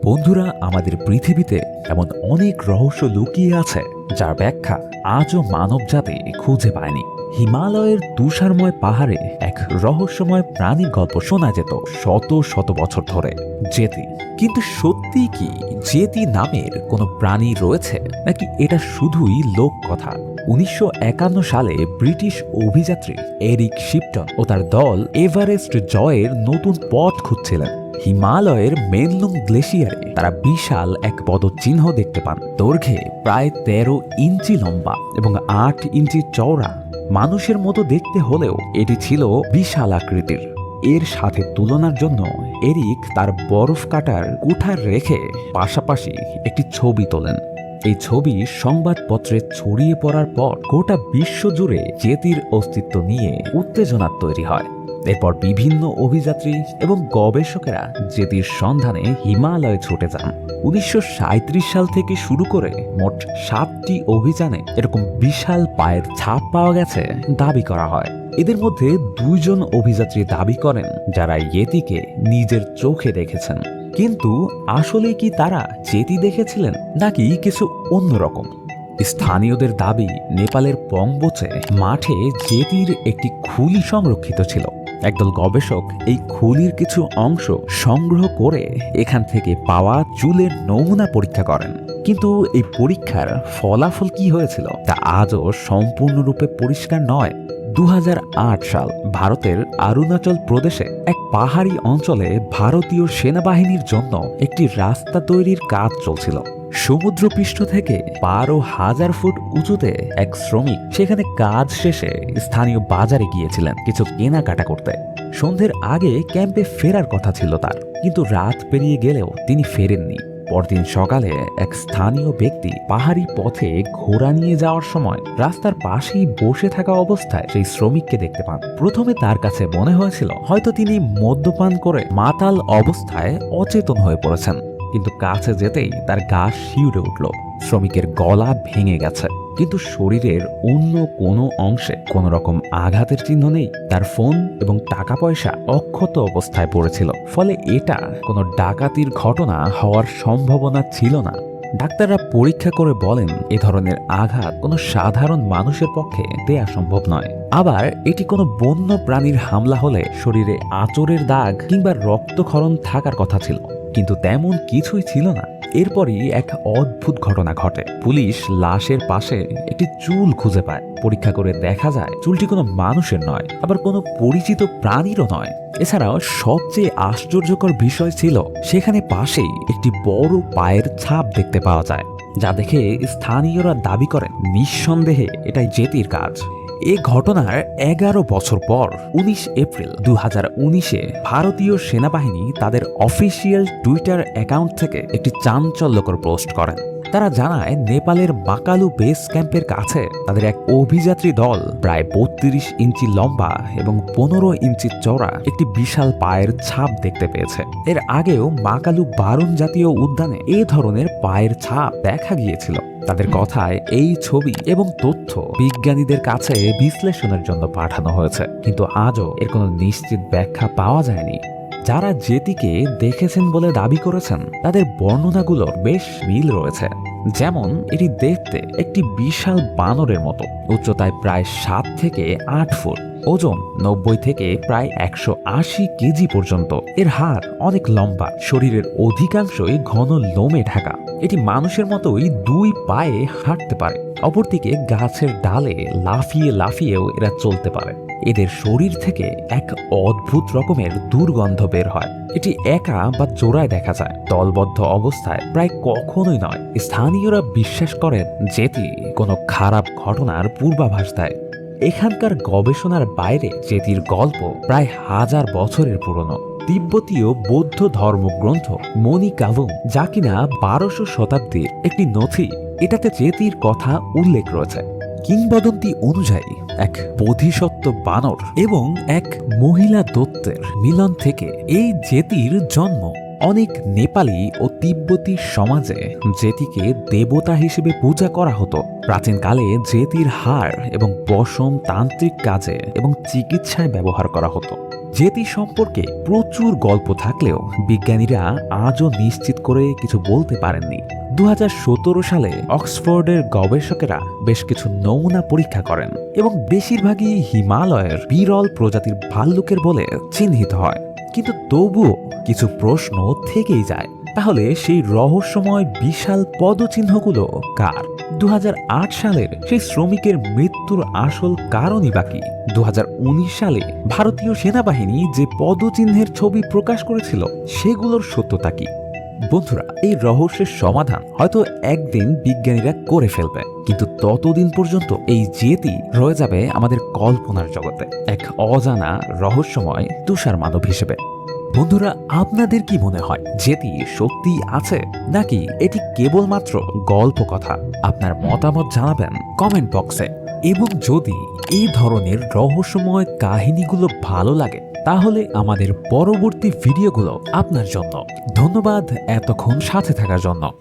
বন্ধুরা, আমাদের পৃথিবীতে এমন অনেক রহস্য লুকিয়ে আছে, যার ব্যাখ্যা আজও মানবজাতি খুঁজে পায়নি। হিমালয়ের তুষারময় পাহাড়ে এক রহস্যময় প্রাণীর গল্প শোনা যেত শত শত বছর ধরে, জেতি। কিন্তু সত্যি কি জেতি নামের কোনো প্রাণী রয়েছে, নাকি এটা শুধুই লোক কথা? উনিশশো একান্ন সালে ব্রিটিশ অভিযাত্রী এরিক শিপটন ও তার দল এভারেস্ট জয়ের নতুন পথ খুঁজছিলেন। হিমালয়ের মেনলুং গ্লেশিয়ারে তারা বিশাল এক পদচিহ্ন দেখতে পান। দৈর্ঘ্যে প্রায় তেরো ইঞ্চি লম্বা এবং আট ইঞ্চি চওড়া। মানুষের মতো দেখতে হলেও এটি ছিল বিশাল আকৃতির। এর সাথে তুলনার জন্য এরিক তার বরফ কাটার কুঠার রেখে পাশাপাশি একটি ছবি তোলেন। এই ছবি সংবাদপত্রে ছড়িয়ে পড়ার পর গোটা বিশ্ব জুড়ে জেতির অস্তিত্ব নিয়ে উত্তেজনা তৈরি হয়। এরপর বিভিন্ন অভিযাত্রী এবং গবেষকেরা জেতির সন্ধানে হিমালয়ে ছুটে যান। উনিশশো সাঁইত্রিশ সাল থেকে শুরু করে মোট সাতটি অভিযানে এরকম বিশাল পায়ের ছাপ পাওয়া গেছে দাবি করা হয়। এদের মধ্যে দুইজন অভিযাত্রী দাবি করেন যারা ইয়েতিকে নিজের চোখে দেখেছেন। কিন্তু আসলে কি তারা জেতি দেখেছিলেন নাকি কিছু অন্যরকম স্থানীয়দের দাবি, নেপালের পংবোচে মাঠে জেতির একটি খুলি সংরক্ষিত ছিল। একদল গবেষক এই খুলির কিছু অংশ সংগ্রহ করে এখান থেকে পাওয়া চুলের নমুনা পরীক্ষা করেন। কিন্তু এই পরীক্ষার ফলাফল কি হয়েছিল তা আজও সম্পূর্ণরূপে পরিষ্কার নয়। দু সাল ভারতের অরুণাচল প্রদেশে এক পাহাড়ি অঞ্চলে ভারতীয় সেনাবাহিনীর জন্য একটি রাস্তা তৈরির কাজ চলছিল। সমুদ্রপৃষ্ঠ থেকে বারো হাজার ফুট উঁচুতে এক শ্রমিক সেখানে কাজ শেষে স্থানীয় বাজারে গিয়েছিলেন কিছু কেনাকাটা করতে। সন্ধ্যের আগে ক্যাম্পে ফেরার কথা ছিল তার, কিন্তু রাত পেরিয়ে গেলেও তিনি ফেরেননি। পরদিন সকালে এক স্থানীয় ব্যক্তি পাহাড়ি পথে ঘোড়া নিয়ে যাওয়ার সময় রাস্তার পাশেই বসে থাকা অবস্থায় সেই শ্রমিককে দেখতে পান। প্রথমে তার কাছে মনে হয়েছিল হয়তো তিনি মদ্যপান করে মাতাল অবস্থায় অচেতন হয়ে পড়েছেন। কিন্তু কাছে যেতেই তার গা শিউরে উঠল। শ্রমিকের গলা ভেঙে গেছে। কিন্তু শরীরের অন্য কোনো অংশে কোনো রকম আঘাতের চিহ্ন নেই। তার ফোন এবং টাকা পয়সা অক্ষত অবস্থায় পড়েছিল। ফলে এটা কোনো ডাকাতির ঘটনা হওয়ার সম্ভাবনা ছিল না। ডাক্তাররা পরীক্ষা করে বলেন, এ ধরনের আঘাত কোনো সাধারণ মানুষের পক্ষে দেয়া সম্ভব নয়। আবার এটি কোনো বন্য প্রাণীর হামলা হলে শরীরে আচরের দাগ কিংবা রক্তক্ষরণ থাকার কথা ছিল। কিন্তু তেমন কিছুই ছিল না। এরপরই এক অদ্ভুত ঘটনা ঘটে। পুলিশ লাশের পাশে একটি চুল খুঁজে পায়। পরীক্ষা করে দেখা যায়, চুলটি কোনো মানুষের নয়, আবার কোনো পরিচিত প্রাণীরও নয়। এছাড়াও সবচেয়ে আশ্চর্যকর বিষয় ছিল, সেখানে পাশেই একটি বড় পায়ের ছাপ দেখতে পাওয়া যায়, যা দেখে স্থানীয়রা দাবি করেন, নিঃসন্দেহে এটাই জেতির কাজ। এ ঘটনার এগারো বছর পর উনিশ এপ্রিল দু হাজার উনিশে ভারতীয় সেনাবাহিনী তাদের অফিসিয়াল টুইটার অ্যাকাউন্ট থেকে একটি চাঞ্চল্যকর পোস্ট করেন। তারা জানায়, নেপালের মাকালু বেস ক্যাম্পের কাছে তাদের এক অভিযাত্রী দল প্রায় বত্রিশ ইঞ্চি লম্বা এবং পনেরো ইঞ্চি চওড়া একটি বিশাল পায়ের ছাপ দেখতে পেয়েছে। এর আগেও মাকালু বারুন জাতীয় উদ্যানে এ ধরনের পায়ের ছাপ দেখা গিয়েছিল। তাদের কথায় এই ছবি এবং তথ্য বিজ্ঞানীদের কাছে বিশ্লেষণের জন্য পাঠানো হয়েছে। কিন্তু আজও এর কোনো নিশ্চিত ব্যাখ্যা পাওয়া যায়নি। যারা জেতিকে দেখেছেন বলে দাবি করেছেন, তাদের বর্ণনাগুলোর বেশ মিল রয়েছে। যেমন, এটি দেখতে একটি বিশাল বানরের মতো, উচ্চতায় প্রায় সাত থেকে আট ফুট, ওজন নব্বই থেকে প্রায় একশো আশি কেজি পর্যন্ত। এর হাড় অনেক লম্বা, শরীরের অধিকাংশই ঘন লোমে ঢাকা। এটি মানুষের মতোই দুই পায়ে হাঁটতে পারে, অপরদিকে গাছের ডালে লাফিয়ে লাফিয়েও এরা চলতে পারে। এদের শরীর থেকে এক অদ্ভুত রকমের দুর্গন্ধ বের হয়। এটি একা বা জোড়ায় দেখা যায়। দলবদ্ধ অবস্থায় প্রায় কখনোই নয়। স্থানীয়রা বিশ্বাস করেন যেটি কোনো খারাপ ঘটনার পূর্বাভাস দেয়। এখানকার গবেষণার বাইরে জেতির গল্প প্রায় হাজার বছরের পুরনো। তিব্বতীয় বৌদ্ধ ধর্মগ্রন্থ মণিকাবম যা কিনা বারোশো শতাব্দীর একটি নথি। এটাতে চেতির কথা উল্লেখ রয়েছে। কিংবদন্তি অনুযায়ী এক বোধিসত্ত্ব বানর এবং এক মহিলা দত্তের মিলন থেকে এই জেতির জন্ম। অনেক নেপালি ও তিব্বতী সমাজে জেতিকে দেবতা হিসেবে পূজা করা হতো। প্রাচীনকালে জেতির হাড় এবং পশম তান্ত্রিক কাজে এবং চিকিৎসায় ব্যবহার করা হতো। জেতি সম্পর্কে প্রচুর গল্প থাকলেও বিজ্ঞানীরা আজও নিশ্চিত করে কিছু বলতে পারেননি। দু হাজার সতেরো সালে অক্সফোর্ডের গবেষকেরা বেশ কিছু নমুনা পরীক্ষা করেন এবং বেশিরভাগই হিমালয়ের বিরল প্রজাতির ভাল্লুকের বলে চিহ্নিত হয়। কিন্তু তবুও কিছু প্রশ্ন থেকেই যায়, তাহলে সেই রহস্যময় বিশাল পদচিহ্নগুলো কার? দু হাজার আট সালের সেই শ্রমিকের মৃত্যুর আসল কারণই বাকি দু হাজার উনিশ সালে ভারতীয় সেনাবাহিনী যে পদচিহ্নের ছবি প্রকাশ করেছিল, সেগুলোর সত্যতা কি? বন্ধুরা, এই রহস্যের সমাধান হয়তো একদিন বিজ্ঞানীরা করে ফেলবে, কিন্তু ততদিন পর্যন্ত এই জেতি রয়ে যাবে আমাদের কল্পনার জগতে, এক অজানা রহস্যময় তুষার মানব হিসেবে। বন্ধুরা, আপনাদের কি মনে হয় জেতি সত্যি আছে, নাকি এটি কেবলমাত্র গল্প কথা আপনার মতামত জানাবেন কমেন্ট বক্সে। এবং যদি এই ধরনের রহস্যময় কাহিনীগুলো ভালো লাগে, তাহলে আমাদের পরবর্তী ভিডিওগুলো আপনার জন্য। ধন্যবাদ এতক্ষণ সাথে থাকার জন্য।